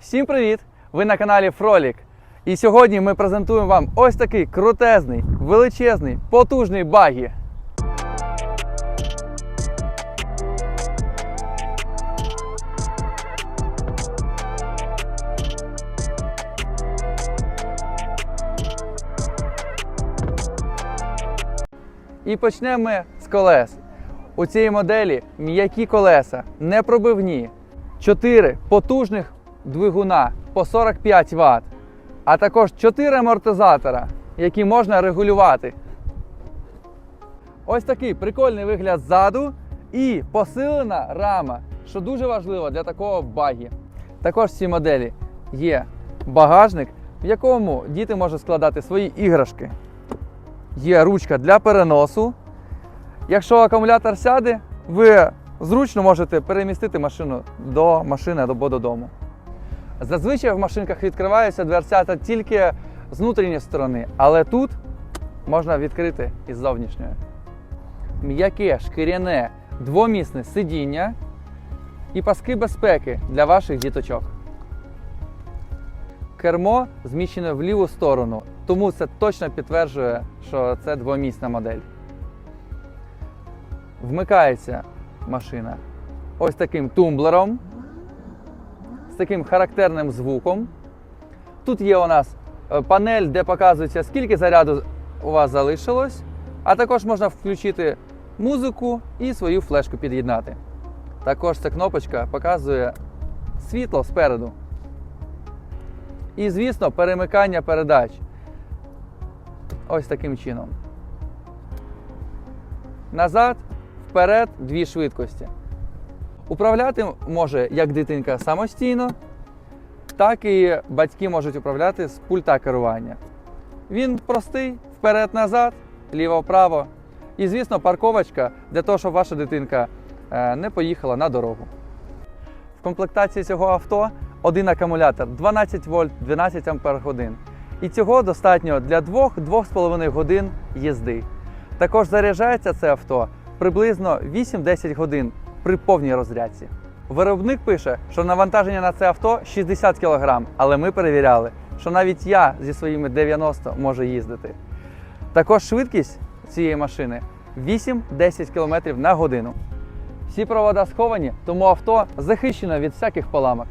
Всім привіт! Ви на каналі Фролік. І сьогодні ми презентуємо вам ось такий крутезний, величезний, потужний багі. І почнемо ми з колес. У цій моделі м'які колеса, непробивні, 4 потужних двигуна по 45 Вт, а також 4 амортизатора, які можна регулювати. Ось такий прикольний вигляд ззаду і посилена рама, що дуже важливо для такого багі. Також в цій моделі є багажник, в якому діти можуть складати свої іграшки. Є ручка для переносу. Якщо акумулятор сяде, ви зручно можете перемістити машину до машини або додому. Зазвичай в машинках відкриваються дверцята тільки з внутрішньої сторони, але тут можна відкрити із зовнішньої. М'яке шкіряне двомісне сидіння і паски безпеки для ваших діточок. Кермо зміщене в ліву сторону, тому це точно підтверджує, що це двомісна модель. Вмикається машина ось таким тумблером, з таким характерним звуком. Тут є у нас е, панель, де показується, скільки заряду у вас залишилось, а також можна включити музику і свою флешку під'єднати. Також ця кнопочка показує світло спереду. І, звісно, перемикання передач. Ось таким чином. Назад, вперед, дві швидкості. Управляти може як дитинка самостійно, так і батьки можуть управляти з пульта керування. Він простий, вперед-назад, ліво-право. І, звісно, парковочка для того, щоб ваша дитинка е, не поїхала на дорогу. В комплектації цього авто один акумулятор 12 вольт 12 ампер годин. І цього достатньо для 2-2,5 годин їзди. Також заряджається це авто приблизно 8-10 годин при повній розрядці. Виробник пише, що навантаження на це авто 60 кг, але ми перевіряли, що навіть я зі своїми 90 можу їздити. Також швидкість цієї машини 8-10 км на годину. Всі провода сховані, тому авто захищено від всяких поламок.